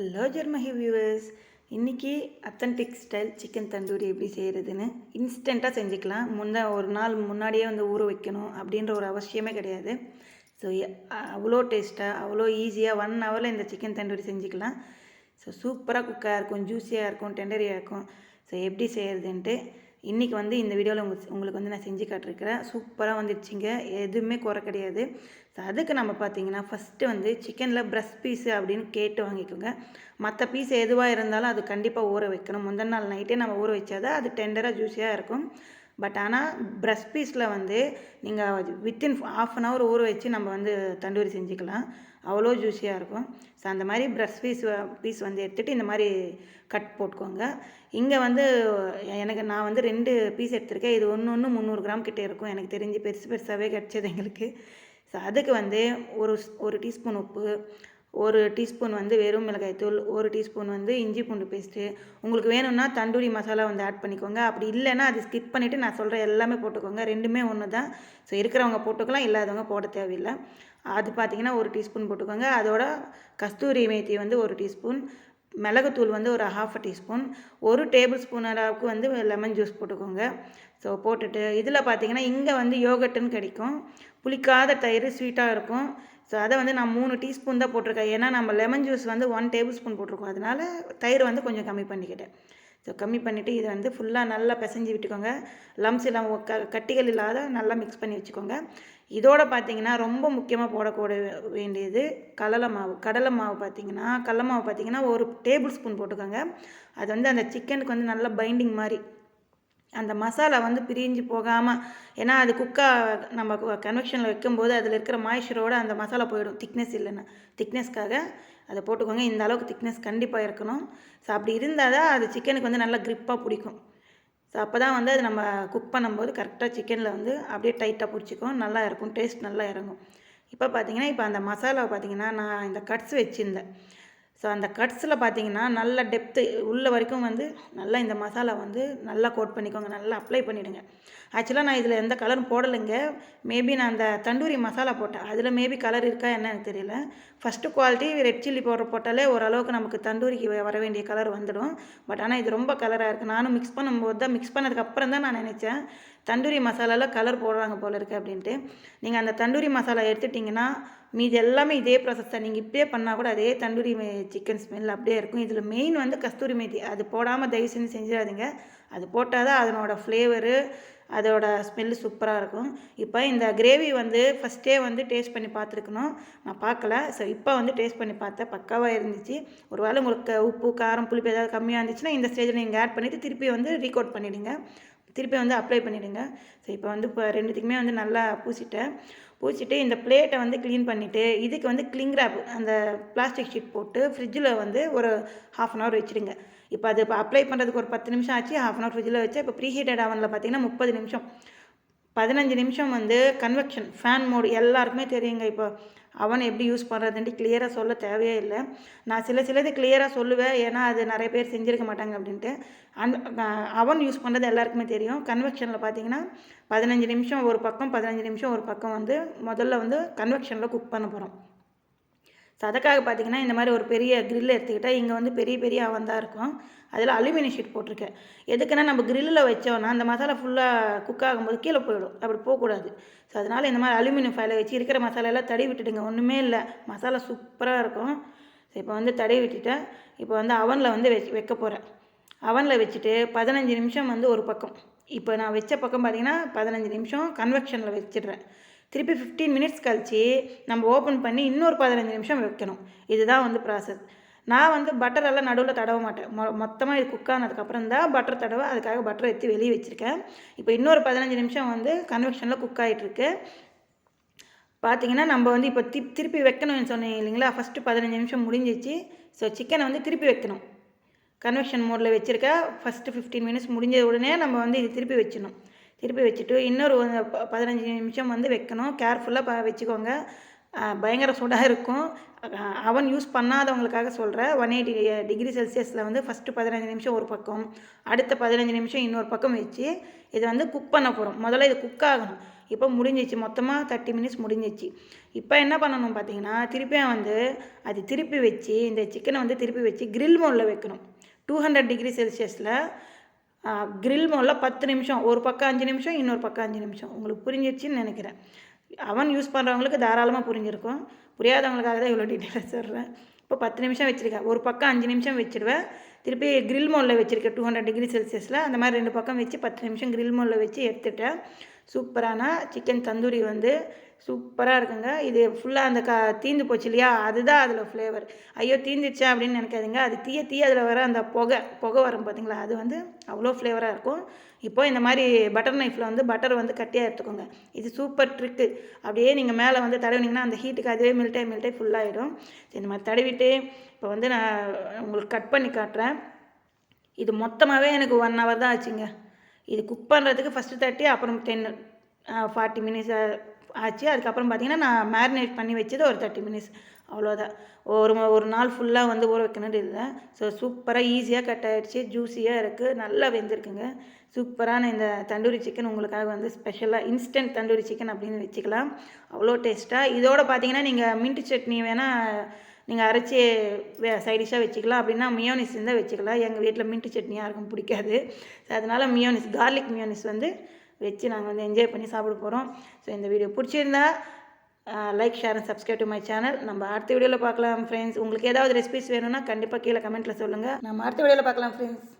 Hello ஜெர்மஹி viewers இன்றைக்கி authentic style chicken tandoori எப்படி செய்கிறதுன்னு இன்ஸ்டண்ட்டாக செஞ்சுக்கலாம். முன்ன ஒரு நாள் முன்னாடியே வந்து ஊற வைக்கணும் அப்படின்ற ஒரு அவசியமே கிடையாது. ஸோ அவ்வளோ டேஸ்ட்டாக அவ்வளோ ஈஸியாக ஒன் ஹவரில் இந்த சிக்கன் தந்தூரி செஞ்சுக்கலாம். ஸோ சூப்பராக குக்காக இருக்கும் ஜூஸியாக இருக்கும் டெண்டரியாக இருக்கும். ஸோ எப்படி செய்கிறதுன்ட்டு இன்றைக்கி வந்து இந்த வீடியோவில் உங்களுக்கு உங்களுக்கு வந்து நான் செஞ்சு காட்டிருக்கிறேன். சூப்பராக வந்துடுச்சிங்க. எதுவுமே குறை கிடையாது. ஸோ அதுக்கு நம்ம பார்த்தீங்கன்னா ஃபஸ்ட்டு வந்து சிக்கனில் பிரஸ்ட் பீஸு அப்படின்னு கேட்டு வாங்கிக்கோங்க. மற்ற பீஸ் எதுவாக இருந்தாலும் அது கண்டிப்பாக ஊற வைக்கணும். முந்தின நாள் நைட்டே நம்ம ஊற வச்சாதான் அது டெண்டராக ஜூஸியாக இருக்கும். பட் ஆனால் ப்ரெஷ் பீஸில் வந்து நீங்கள் வித்தின் ஆஃப் அன் ஹவர் ஊற வச்சு நம்ம வந்து தண்டூரி செஞ்சுக்கலாம். அவ்வளோ ஜூஸியாக இருக்கும். ஸோ அந்த மாதிரி ப்ரெஷ் பீஸ் பீஸ் வந்து எடுத்துகிட்டு இந்த மாதிரி கட் போட்டுக்கோங்க. இங்கே வந்து எனக்கு நான் வந்து ரெண்டு பீஸ் எடுத்திருக்கேன். இது ஒன்று ஒன்று முந்நூறு கிராம் கிட்டே இருக்கும். எனக்கு தெரிஞ்சு பெருசு பெருசாகவே கிடச்சது எங்களுக்கு. ஸோ அதுக்கு வந்து ஒரு ஒரு டீஸ்பூன் உப்பு ஒரு டீஸ்பூன் வந்து வெறும் மிளகாய்த்தூள் ஒரு டீஸ்பூன் வந்து இஞ்சி பூண்டு பேஸ்ட்டு உங்களுக்கு வேணும்னா தந்தூரி மசாலா வந்து ஆட் பண்ணிக்கோங்க. அப்படி இல்லைன்னா அது ஸ்கிப் பண்ணிவிட்டு நான் சொல்கிற எல்லாமே போட்டுக்கோங்க. ரெண்டுமே ஒன்று தான் ஸோ இருக்கிறவங்க போட்டுக்கலாம் இல்லாதவங்க போட தேவையில்லை. அது பார்த்திங்கன்னா ஒரு டீஸ்பூன் போட்டுக்கோங்க. அதோட கஸ்தூரி மேத்தி வந்து ஒரு டீஸ்பூன். மிளகுத்தூள் வந்து ஒரு ஹாஃப் டீஸ்பூன் ஒரு டேபிள் ஸ்பூன் அளவுக்கு வந்து லெமன் ஜூஸ் போட்டுக்கோங்க. ஸோ போட்டுட்டு இதில் பார்த்தீங்கன்னா இங்கே வந்து யோகட்டுன்னு கிடைக்கும். புளிக்காத தயிர் ஸ்வீட்டாக இருக்கும். ஸோ அதை வந்து நான் மூணு டீஸ்பூன் தான் போட்டிருக்கேன். ஏன்னா நம்ம லெமன் ஜூஸ் வந்து ஒன் டேபிள் ஸ்பூன் போட்டிருக்கோம். அதனால் தயிர் வந்து கொஞ்சம் கம்மி பண்ணிக்கிட்டேன். ஸோ கம்மி பண்ணிவிட்டு இதை வந்து ஃபுல்லாக நல்லா பிசைஞ்சு விட்டுக்கோங்க. லம்ஸ் இல்லாமல் க கட்டிகள் இல்லாத நல்லா மிக்ஸ் பண்ணி வச்சுக்கோங்க. இதோட பார்த்தீங்கன்னா ரொம்ப முக்கியமாக போடக்கூட வேண்டியது கடலை மாவு. கடலை மாவு பார்த்தீங்கன்னா கடல மாவு பார்த்தீங்கன்னா ஒரு டேபிள் ஸ்பூன் போட்டுக்கோங்க. அது வந்து அந்த சிக்கனுக்கு வந்து நல்லா பைண்டிங் மாதிரி அந்த மசாலா வந்து பிரிஞ்சு போகாமல் ஏன்னா அது குக்காக நம்ம கன்வெக்ஷனில் வைக்கும்போது அதில் இருக்கிற மாய்ச்சரோடு அந்த மசாலா போயிடும். திக்னஸ் இல்லைன்னா. திக்னஸ்க்காக அதை போட்டுக்கோங்க. இந்த அளவுக்கு திக்னஸ் கண்டிப்பாக இருக்கணும். ஸோ அப்படி இருந்தால் தான் அது சிக்கனுக்கு வந்து நல்லா க்ரிப்பாக பிடிக்கும். ஸோ அப்போ தான் வந்து அது நம்ம குக் பண்ணும்போது கரெக்டாக சிக்கனில் வந்து அப்படியே டைட்டாக பிடிச்சிக்கும். நல்லா இருக்கும். டேஸ்ட் நல்லா இறங்கும். இப்போ பார்த்தீங்கன்னா இப்போ அந்த மசாலாவை பார்த்தீங்கன்னா நான் இந்த கட்ஸ் வச்சுருந்தேன். ஸோ அந்த கட்ஸில் பார்த்தீங்கன்னா நல்ல டெப்த்து உள்ள வரைக்கும் வந்து நல்லா இந்த மசாலா வந்து நல்லா கோட் பண்ணிக்கோங்க நல்லா அப்ளை பண்ணிவிடுங்க ஆக்சுவலாக நான் இதில் எந்த கலரும் போடலைங்க. மேபி நான் அந்த தண்டூரி மசாலா போட்டேன். அதில் மேபி கலர் இருக்கா என்னன்னு தெரியல. First quality red chilli powder போட்டாலே ஓரளவுக்கு நமக்கு தண்டூரிக்கு வர வேண்டிய கலர் வந்துடும். பட் ஆனால் இது ரொம்ப கலராக இருக்குது நானும் மிக்ஸ் பண்ணும்போது தான் மிக்ஸ் பண்ணதுக்கப்புறம் தான் நான் நினச்சேன். தண்டூரி மசாலாவில் கலர் போடுறாங்க போல இருக்குது அப்படின்ட்டு. நீங்கள் அந்த தண்டூரி மசாலா எடுத்துட்டிங்கன்னா மீதி எல்லாமே இதே ப்ராசஸ் தான். நீங்கள் இப்படியே பண்ணால் கூட அதே தண்டூரி சிக்கன் ஸ்மெல் அப்படியே இருக்கும். இதில் மெயின் வந்து கஸ்தூரி மேத்தி. அது போடாமல் தயவு செஞ்சு செஞ்சிடாதீங்க. அது போட்டால் தான் அதனோட ஃப்ளேவரு அதோட ஸ்மெல்லு சூப்பராக இருக்கும். இப்போ இந்த கிரேவி வந்து ஃபஸ்ட்டே வந்து டேஸ்ட் பண்ணி பார்த்துருக்கணும். நான் பார்க்கல. ஸோ இப்போ வந்து டேஸ்ட் பண்ணி பார்த்தேன். பக்காவாக இருந்துச்சு. ஒரு வேளை உங்களுக்கு உப்பு காரம் புளிப்பு ஏதாவது கம்மியாக இருந்துச்சுன்னா இந்த ஸ்டேஜில் நீங்கள் ஆட் பண்ணிவிட்டு திருப்பி வந்து ரீகோட் பண்ணிவிடுங்க திருப்பி வந்து அப்ளை பண்ணிவிடுங்க ஸோ இப்போ வந்து இப்போ ரெண்டுத்துக்குமே வந்து நல்லா பூசிட்டேன். பூசிட்டு இந்த பிளேட்டை வந்து க்ளீன் பண்ணிவிட்டு இதுக்கு வந்து கிளிங் ரேப் அந்த பிளாஸ்டிக் ஷீட் போட்டு ஃப்ரிட்ஜில் வந்து ஒரு ஹாஃப் அன் ஹவர் வச்சுடுங்க இப்போ அது இப்போ அப்ளை பண்ணுறதுக்கு ஒரு பத்து நிமிஷம் ஆச்சு ஹாஃப் அன் ஹவர் ஃப்ரிட்ஜில் வச்சு இப்போ ப்ரீஹீட்டட் அவனில் பார்த்தீங்கன்னா முப்பது நிமிஷம். பதினஞ்சு நிமிஷம் வந்து கன்வெக்ஷன் ஃபேன் மோடு எல்லாருக்குமே தெரியுங்க. இப்போ அவனை எப்படி யூஸ் பண்ணுறதுன்ட்டு கிளியராக சொல்ல தேவையே இல்லை. நான் சில சிலது கிளியராக சொல்லுவேன். ஏன்னா அது நிறைய பேர் செஞ்சுருக்க மாட்டாங்க அப்படின்ட்டு. அந்த அவன் யூஸ் பண்ணுறது எல்லாருக்குமே தெரியும். கன்வெக்ஷனில் பார்த்தீங்கன்னா பதினஞ்சு நிமிஷம் ஒரு பக்கம் பதினஞ்சு நிமிஷம் ஒரு பக்கம் வந்து முதல்ல வந்து கன்வெக்ஷனில் குக் பண்ண போகிறோம் சதக்காக அதுக்காக பார்த்தீங்கன்னா இந்த மாதிரி ஒரு பெரிய கிரில் எடுத்துக்கிட்டால் இங்கே வந்து பெரிய பெரிய அவன் தான் இருக்கும். அதில் அலுமினியம் ஷீட் போட்டிருக்கேன். எதுக்குன்னா நம்ம க்ரில்லில் வச்சோன்னா அந்த மசாலா ஃபுல்லாக குக் ஆகும்போது கீழே போயிடும். அப்படி போகக்கூடாது. ஸோ அதனால் இந்த மாதிரி அலுமினியம் ஃபைலை வச்சு இருக்கிற மசாலாலாம் தடி விட்டுடுங்க. ஒன்றுமே இல்லை. மசாலா சூப்பராக இருக்கும். ஸோ இப்போ வந்து தடவி விட்டுட்டேன். இப்போ வந்து அவனில் வந்து வெ வைக்க போகிறேன் அவனில் வச்சுட்டு பதினஞ்சு நிமிஷம் வந்து ஒரு பக்கம். இப்போ நான் வச்ச பக்கம் பார்த்திங்கன்னா பதினஞ்சு நிமிஷம் கன்வெக்ஷனில் வச்சிடுறேன். திருப்பி ஃபிஃப்டீன் மினிட்ஸ் கழித்து நம்ம ஓப்பன் பண்ணி இன்னொரு பதினஞ்சு நிமிஷம் வைக்கணும். இதுதான் வந்து ப்ராசஸ் நான் வந்து பட்டர் எல்லாம் நடுவில் தடவ மாட்டேன். மொ மொத்தமாக இது குக் ஆனதுக்கப்புறம் தான் பட்டர் தடவை அதுக்காக பட்டர் எடுத்து வெளியே வச்சுருக்கேன். இப்போ இன்னொரு பதினஞ்சு நிமிஷம் வந்து கன்வெக்ஷனில் குக் ஆகிட்டுருக்கு பார்த்தீங்கன்னா நம்ம வந்து இப்போ தி திருப்பி வைக்கணும்னு சொன்னீங்க இல்லைங்களா? ஃபஸ்ட்டு பதினஞ்சு நிமிஷம் முடிஞ்சிச்சு. ஸோ சிக்கனை வந்து திருப்பி வைக்கணும். கன்வெக்ஷன் மோடில் வச்சுருக்கேன் ஃபஸ்ட்டு ஃபிஃப்டீன் மினிட்ஸ் முடிஞ்ச உடனே நம்ம வந்து இது திருப்பி வச்சிடணும். திருப்பி வச்சுட்டு இன்னொரு பதினஞ்சு நிமிஷம் வந்து வைக்கணும். கேர்ஃபுல்லாக ப வச்சுக்கோங்க. பயங்கர சூடாக இருக்கும். அவன் யூஸ் பண்ணாதவங்களுக்காக சொல்கிறேன் ஒன் எயிட்டி டிகிரி செல்சியஸில் வந்து ஃபஸ்ட்டு பதினஞ்சு நிமிஷம் ஒரு பக்கம் அடுத்த பதினஞ்சு நிமிஷம் இன்னொரு பக்கம் வச்சு இதை வந்து குக் பண்ண போகிறோம் முதல்ல இது குக் ஆகணும். இப்போ முடிஞ்சிச்சு. மொத்தமாக தேர்ட்டி மினிட்ஸ் முடிஞ்சிச்சு. இப்போ என்ன பண்ணணும் பார்த்தீங்கன்னா திருப்பியும் வந்து அது திருப்பி வச்சு இந்த சிக்கனை வந்து திருப்பி வச்சு கிரில் மோடில் வைக்கணும். டூ ஹண்ட்ரட் டிகிரி செல்சியஸில் கிரில் முதல்ல பத்து நிமிஷம் ஒரு பக்கம் அஞ்சு நிமிஷம் இன்னொரு பக்கம் அஞ்சு நிமிஷம். உங்களுக்கு புரிஞ்சிடுச்சின்னு நினைக்கிறேன். அவன் யூஸ் பண்ணுறவங்களுக்கு தாராளமாக புரிஞ்சிருக்கும். புரியாதவங்களுக்காக தான் இவ்வளோ டீட்டெயிலாக சொல்கிறேன் இப்போ பத்து நிமிஷம் வச்சுருக்கேன் ஒரு பக்கம் அஞ்சு நிமிஷம் வச்சுடுவேன் திருப்பி கிரில் மோனில் வச்சுருக்கேன் டூ ஹண்ட்ரட் டிகிரி செல்சியஸில் அந்த மாதிரி ரெண்டு பக்கம் வச்சு பத்து நிமிஷம் கிரில் மோனில் வச்சு எடுத்துட்டேன். சூப்பரான சிக்கன் தந்தூரி வந்து சூப்பராக இருக்குங்க. இது ஃபுல்லாக அந்த கா தீந்து போச்சு இல்லையா? அதுதான் அதில் ஃப்ளேவர் ஐயோ தீந்துச்சா அப்படின்னு நினைக்காதீங்க. அது தீய தீய அதில் வர அந்த புகை புகை வரும் பார்த்தீங்களா அது வந்து அவ்வளோ ஃப்ளேவராக இருக்கும். இப்போ இந்த மாதிரி பட்டர் நைஃப்பில் வந்து பட்டர் வந்து கட்டியாக எடுத்துக்கோங்க. இது சூப்பர் ட்ரிக்கு அப்படியே நீங்கள் மேலே வந்து தடவினீங்கன்னா அந்த ஹீட்டுக்கு அதுவே மில்டே மில்டே ஃபுல்லாகிடும் இந்த மாதிரி தடவிட்டு இப்போ வந்து நான் உங்களுக்கு கட் பண்ணி காட்டுறேன். இது மொத்தமாகவே எனக்கு ஒன் ஹவர் தான் ஆச்சுங்க. இது குக் பண்ணுறதுக்கு ஃபஸ்ட்டு தேர்ட்டி அப்புறம் டென் ஃபார்ட்டி மினிட்ஸ் ஆச்சு. அதுக்கப்புறம் பார்த்தீங்கன்னா நான் மேரினேட் பண்ணி வச்சது ஒரு தேர்ட்டி மினிட்ஸ் அவ்வளோதான் ஒரு ஒரு நாள் ஃபுல்லாக வந்து ஊற வைக்கணும்னு இல்லை. ஸோ சூப்பராக ஈஸியாக கட் ஆகிடுச்சு ஜூஸியாக இருக்குது நல்லா வெந்திருக்குங்க. சூப்பரான இந்த தண்டூரி சிக்கன் உங்களுக்காக வந்து ஸ்பெஷலாக இன்ஸ்டன்ட் தண்டூரி சிக்கன் அப்படின்னு வச்சுக்கலாம். அவ்வளோ டேஸ்ட்டாக இதோட பார்த்தீங்கன்னா நீங்கள் மின்ட் சட்னி வேணால் நீங்கள் அரைச்சி வே சைடிஷாக வச்சுக்கலாம். அப்படின்னா மியோனிஸ் இருந்தால் வச்சுக்கலாம். எங்கள் வீட்டில் மின்ட்டு சட்னி யாருக்கும் பிடிக்காது. ஸோ அதனால் மியோனிஸ் கார்லிக் மியோனிஸ் வந்து வச்சு நாங்கள் வந்து என்ஜாய் பண்ணி சாப்பிட போகிறோம் ஸோ இந்த வீடியோ பிடிச்சிருந்தா like share and subscribe to my channel நம்ம அடுத்த வீடியோவில் பார்க்கலாம் ஃப்ரெண்ட்ஸ் உங்களுக்கு ஏதாவது ரெசிபிஸ் வேணும்னா கண்டிப்பாக கீழே கமெண்ட்டில் சொல்லுங்கள் நம்ம அடுத்த வீடியோவில் பார்க்கலாம் ஃப்ரெண்ட்ஸ்